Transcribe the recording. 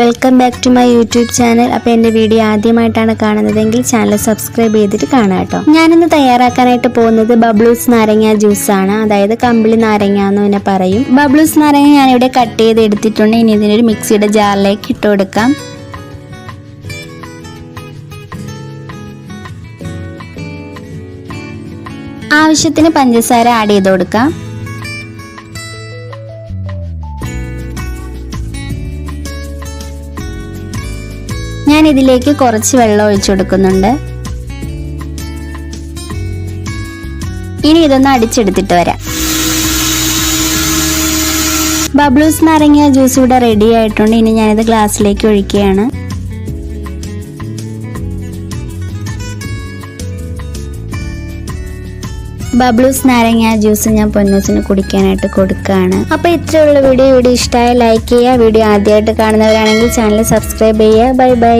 Welcome back to my YouTube channel അപ്പോൾ എന്റെ video ആദ്യമായിട്ടാണ് കാണുന്നതെങ്കിൽ ചാനൽ സബ്സ്ക്രൈബ് ചെയ്തിട്ട് കാണാം കേട്ടോ. ഞാനിന്ന് തയ്യാറാക്കാനായിട്ട് പോകുന്നത് ബബ്ലൂസ് നാരങ്ങ ജ്യൂസാണ് അതായത് കമ്പിളി നാരങ്ങ എന്ന് തന്നെ പറയും. ബബ്ലൂസ് നാരങ്ങ ഞാൻ ഇവിടെ കട്ട് ചെയ്ത് എടുത്തിട്ടുണ്ട്. ഇനി ഇതിനൊരു മിക്സിയുടെ ജാറിലേക്ക് ഇട്ട് കൊടുക്കാം. ആവശ്യത്തിന് പഞ്ചസാര ആഡ് ചെയ്ത് കൊടുക്കാം. ഞാൻ ഇതിലേക്ക് കുറച്ച് വെള്ളം ഒഴിച്ചു കൊടുക്കുന്നുണ്ട്. ഇനി ഇതൊന്ന് അടിച്ചെടുത്തിട്ട് വരാം. ബബ്ലൂസ് നാരങ്ങ ജ്യൂസ് ഇവിടെ റെഡി ആയിട്ടുണ്ട്. ഇനി ഞാനിത് ഗ്ലാസ്സിലേക്ക് ഒഴിക്കുകയാണ്. ബബ്ലൂസ് നാരങ്ങ ജ്യൂസ് ഞാൻ പൊന്നൂസിന് കുടിക്കാനായിട്ട് കൊടുക്കുകയാണ് അപ്പോൾ ഇത്രയുള്ള വീഡിയോ. വീഡിയോ ഇഷ്ടമായ ലൈക്ക് ചെയ്യുക. വീഡിയോ ആദ്യമായിട്ട് കാണുന്നവരാണെങ്കിൽ ചാനൽ സബ്സ്ക്രൈബ് ചെയ്യുക. Bye bye